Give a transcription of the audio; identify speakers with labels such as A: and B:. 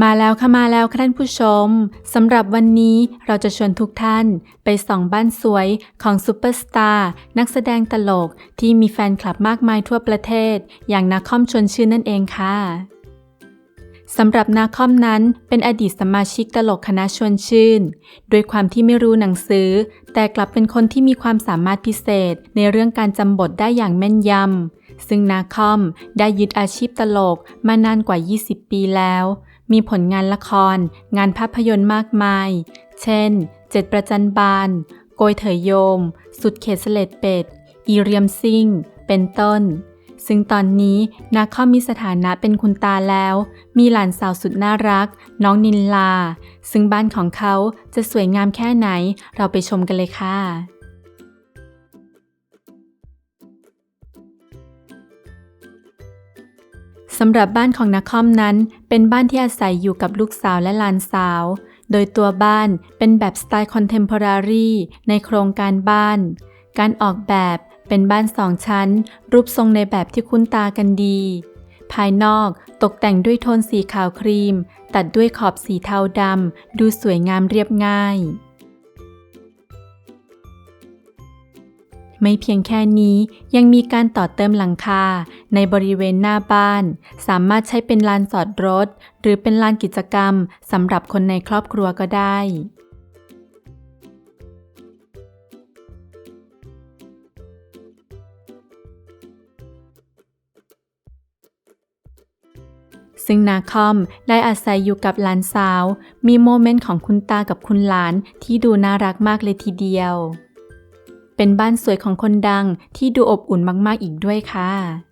A: มาแล้วค่ะมาแล้วค่ะท่านผู้ชมสำหรับวันนี้เราจะชวนทุกท่านไปส่องบ้านสวยของซูเปอร์สตาร์นักแสดงตลกที่มีแฟนคลับมากมายทั่วประเทศ อย่างนาคอมชวนชื่นนั่นเองค่ะสำหรับนาคอมนั้นเป็นอดีตสมาชิกตลกคณะชวนชื่น ด้วยความที่ไม่รู้หนังสือ แต่กลับเป็นคนที่มีความสามารถพิเศษในเรื่องการจำบทได้อย่างแม่นยำซึ่งนาคอมได้ยึดอาชีพตลกมานานกว่า 20 ปีแล้ว มีผลงานละคร งานภาพยนตร์มากมาย เช่น เจ็ดประจันบาน โกยเถยโยม สุดเขตเสลดเป็ด อีเรียมซิ่ง เป็นต้น ซึ่งตอนนี้นาคอมมีสถานะเป็นคุณตาแล้ว มีหลานสาวสุดน่ารัก น้องนินลา ซึ่งบ้านของเขาจะสวยงามแค่ไหน เราไปชมกันเลยค่ะ สำหรับบ้านของนาคอมนั้น เป็นบ้านที่อาศัยอยู่กับลูกสาวและหลานสาว โดยตัวบ้านเป็นแบบสไตล์คอนเทมพอรารีในโครงการบ้าน การออกแบบเป็นบ้านสองชั้น รูปทรงในแบบที่คุ้นตากันดี ภายนอกตกแต่งด้วยโทนสีขาวครีม ตัดด้วยขอบสีเทาดำดูสวยงามเรียบง่าย ไม่เพียงแค่นี้ยังมีการต่อเติมหลังคาในบริเวณหน้าบ้าน สามารถใช้เป็นลานจอดรถ หรือเป็นลานกิจกรรมสำหรับคนในครอบครัวก็ได้ซึ่งนาคอมได้อาศัยอยู่กับหลานสาว มีโมเมนต์ของคุณตากับคุณหลานที่ดูน่ารักมากเลยทีเดียว เป็นบ้านสวยของคนดังที่ดูอบอุ่นมากๆอีกด้วยค่ะ